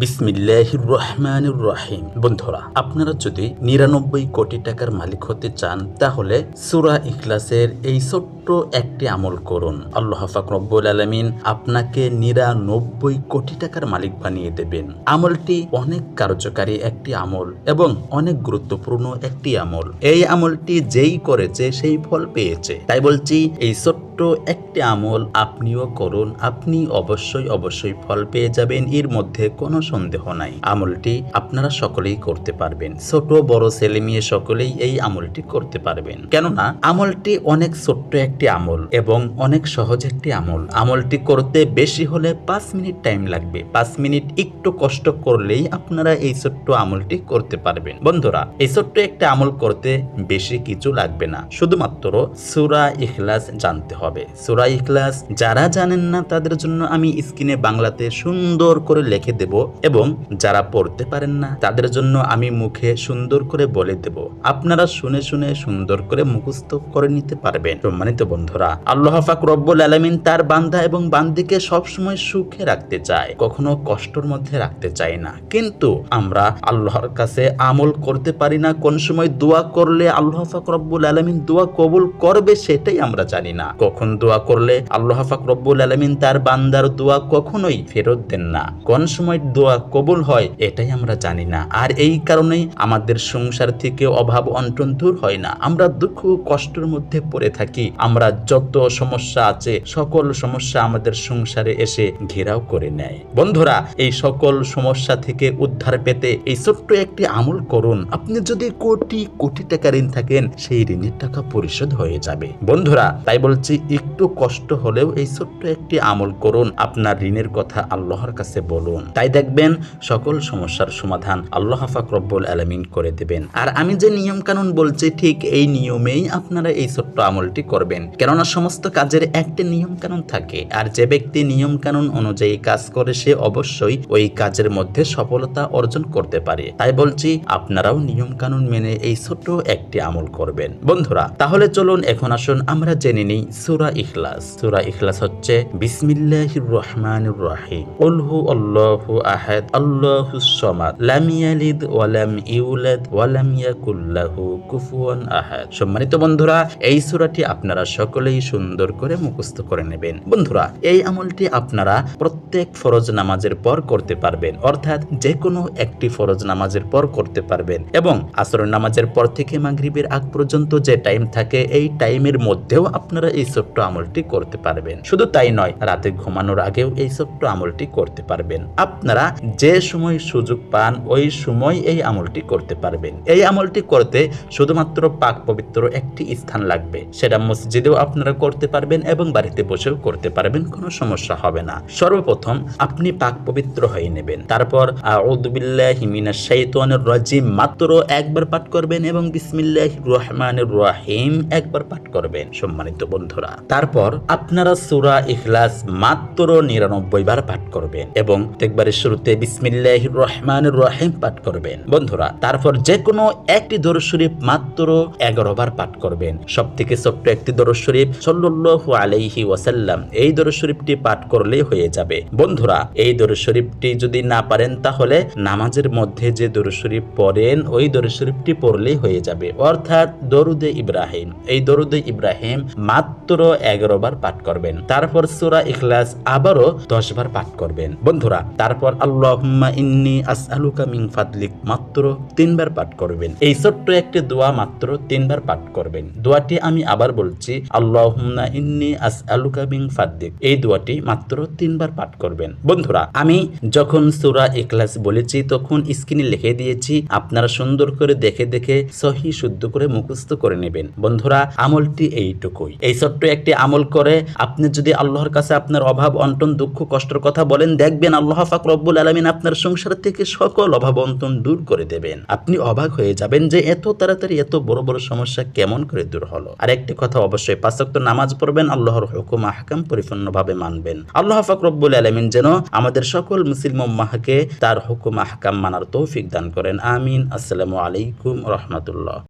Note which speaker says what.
Speaker 1: বিসমিল্লাহ রহমানুর রহিম বন্ধুরা, আপনারা যদি নিরানব্বই কোটি টাকার মালিক হতে চান, তাহলে সুরা ইখলাসের এই ছোট্ট একটি আমল করুন। আল্লাহ ফাক আলমিন আপনাকে নিরানব্বই কোটি টাকার মালিক বানিয়ে দেবেন। আমলটি অনেক কার্যকারী একটি আমল এবং অনেক গুরুত্বপূর্ণ একটি আমল। এই আমলটি যেই করেছে, সেই ফল পেয়েছে। তাই বলছি, এই ছোট্ট একটি আমল আপনিও করুন, আপনি অবশ্যই অবশ্যই ফল পেয়ে যাবেন। এর মধ্যে কোনো সন্দেহ নাই। আমলটি আপনারা সকলেই করতে পারবেন। ছোট, বড়, ছেলে মেয়ে সকলেই এই আমলটি করতে পারবেন। কেননা, আমলটি অনেক ছোট্ট একটি আমল এবং অনেক সহজ একটি আমল। আমলটি করতে বেশি হলে পাঁচ মিনিট টাইম লাগবে। পাঁচ মিনিট একটু কষ্ট করলেই আপনারা এই ছোট্ট আমলটি করতে পারবেন। বন্ধুরা, এই ছোট্ট একটা আমল করতে বেশি কিছু লাগবে না। শুধুমাত্র সুরা ইখলাস জানতে হবে। সুরা ইখলাস যারা জানেন না তাদের জন্য আমি স্ক্রিনে বাংলাতে সুন্দর করে লিখে দেব। এবং যারা পড়তে পারেন না, তাদের জন্য আমি মুখে সুন্দর করে বলে দেব। আপনারা শুনে শুনে সুন্দর করে মুখস্থ করে নিতে পারবেন। সম্মানিত বন্ধুরা, আল্লাহ পাক রব্বুল আলামিন তার বান্দা এবং বান্দিকে সবসময় সুখে রাখতে চায়, কখনো কষ্টর মধ্যে রাখতে চায় না। কিন্তু আমরা আল্লাহর কাছে আমল করতে পারি না, কোন সময় দোয়া করলে আল্লাহ পাক রব্বুল আলামিন দোয়া কবুল করবে সেটাই আমরা জানি না। কখন দোয়া করলে আল্লাহ পাক রব্বুল আলামিন তার বান্দার দোয়া কখনোই ফেরত দেন না। কোন সময় দোয়া কবুল হয়, এটাই আমরা জানি না। আর এই কারণেই আমাদের সংসার থেকে অভাব অন্টন দূর হয় না। আমরা দুঃখ কষ্টের মধ্যে পড়ে থাকি। আমরা যত সমস্যা আছে, সকল সমস্যা আমাদের সংসারে এসে ঘেরাও করে নেয়। বন্ধুরা, এই সকল সমস্যা থেকে উদ্ধার পেতে এই ছোট্ট একটি আমল করুন। আপনি যদি কোটি কোটি টাকা ঋণ থাকেন, সেই ঋণের টাকা পরিশোধ হয়ে যাবে। বন্ধুরা, তাই বলছি একটু কষ্ট হলেও এই ছোট্ট একটি আমল করুন। আপনার ঋণের কথা আল্লাহর কাছে বলুন। তাই দেখবেন সকল সমস্যার সমাধান আল্লাহ হাফাক রব্বুল আলমিন করে দেবেন। আর আমি যে নিয়ম কানুন বলছি, ঠিক এই নিয়মেই আপনারা এই ছোট্ট আমলটি করবেন। কেননা সমস্ত কাজের একটা নিয়ম কানুন থাকে, আর যে ব্যক্তি নিয়ম কানুন অনুযায়ী কাজ করে, সে অবশ্যই ওই কাজের মধ্যে সফলতা অর্জন করতে পারে। তাই বলছি, আপনারাও নিয়ম কানুন মেনে এই ছোট্ট একটি আমল করবেন। বন্ধুরা, তাহলে চলুন এখন আসুন, আমরা জেনে নিই সুরা ইখলাস। সুরা ইখলাস হচ্ছে বিসমিল্লাহির রহমানির রহিম। উলহু আল্লাহু আহাদ আল্লাহু সমাদ। লাম ইয়ালিদ ওয়া লাম ইউলাদ ওয়া লাম ইয়াকুল লাহু কুফুয়ান আহাদ। সম্মানিত বন্ধুরা, এই সূরাটি আপনারা সকলেই সুন্দর করে মুখস্থ করে নেবেন। বন্ধুরা, এই আমলটি আপনারা প্রত্যেক ফরজ নামাজের পর করতে পারবেন। অর্থাৎ যে কোনো একটি ফরজ নামাজের পর করতে পারবেন। এবং আসর নামাজের পর থেকে মাগরিবের আগ পর্যন্ত যে টাইম থাকে, এই টাইমের মধ্যেও আপনারা এই ছোট্ট আমলটি করতে পারবেন। শুধু তাই নয়, রাতে ঘুমানোর আগেও এই ছোট্ট আমলটি করতে পারবেন। আপনারা যে সময় সুযোগ পান, ওই সময় এই আমলটি করতে পারবেন। এই আমলটি করতে শুধুমাত্র পাক পবিত্র একটি স্থান লাগবে। সেটা মসজিদেও আপনারা করতে পারবেন এবং বাড়িতে বসেও করতে পারবেন, কোনো সমস্যা হবে না। সর্বপ্রথম আপনি পাক পবিত্র হয়ে নেবেন। তারপর রাজিম মাত্র একবার পাঠ করবেন এবং বিসমিল্লাহির রহমানির রহিম একবার পাঠ করবেন, সম্মানিত বন্ধুরা। তারপর, আপনারা সুরা ইখলাস মাত্র নিরানব্বই বার পাঠ করবেন এবং একবারের শুরুতে বিসমিল্লাহির রহমানির রহিম পাঠ করবেন। বন্ধুরা, তারপর যে কোনো একটি দরুদ শরীফ মাত্র এগারো বার পাঠ করবেন। সব থেকে ছোট্ট একটি দরুদ শরীফ সাল্লাল্লাহু আলাইহি ওয়াসাল্লাম, এই দরুদ শরীফটি পাঠ করলেই হয়ে যাবে। বন্ধুরা, এই দরুদ শরীফটি যদি না পারেন, তাহলে নামাজের মধ্যে যে দরুদ শরীফ পড়েন, ওই দরুদ শরীফটি পড়লেই হয়ে যাবে। অর্থাৎ দরুদে ইব্রাহিম, এই দরুদে ইব্রাহিম মাত্র এগারো বার পাঠ করবেন। তারপর সূরা ইখলাস আবারও দশ বার পাঠ করবেন। বন্ধুরা, তারপর আল্লাহুম্মা ইন্নি আসআলুকা মিন ফাদলিক, মাত্র তিনবার পাঠ করবেন। এই ছোট্ট একটি দোয়া মাত্র তিনবার পাঠ করবেন। দোয়াটি আমি আবার বলছি, আল্লাহুম্মা ইন্নি আসআলুকা মিন ফাদলিক। এই দোয়াটি মাত্র তিনবার পাঠ করবেন। বন্ধুরা, আমি যখন সূরা ইখলাস বলেছি, তখন স্ক্রিনে লিখে দিয়েছি, আপনারা সুন্দর করে দেখে দেখে সহি শুদ্ধ করে মুখস্থ করে নেবেন। বন্ধুরা, আমলটি এইটুকুই। এই ছোট্ট একটি আমল করে আপনি যদি আল্লাহর কাছে আপনার অভাব, অন্টন, দুঃখ, কষ্টের কথা বলেন, দেখবেন আল্লাহ পাক রব্বুল আলামিন আপনার সংসার থেকে সকল অভাব অন্টন দূর করে দেবেন। আপনি অবাক হয়ে যাবেন যে এত তাড়াতাড়ি এত বড় বড় সমস্যা কেমন করে দূর হলো। আর একটি কথা অবশ্যই পাঁচক্ত নামাজ পড়বেন, আল্লাহর হুকুম আহকাম পরিপূর্ণভাবে মানবেন। আল্লাহ পাক রব্বুল আলামিন যেন আমাদের সকল মুসলিম উম্মাহকে তার হুকুম আহকাম মানার তৌফিক দান করেন। আমিন। আসসালামু আলাইকুম রহমতুল্লাহ।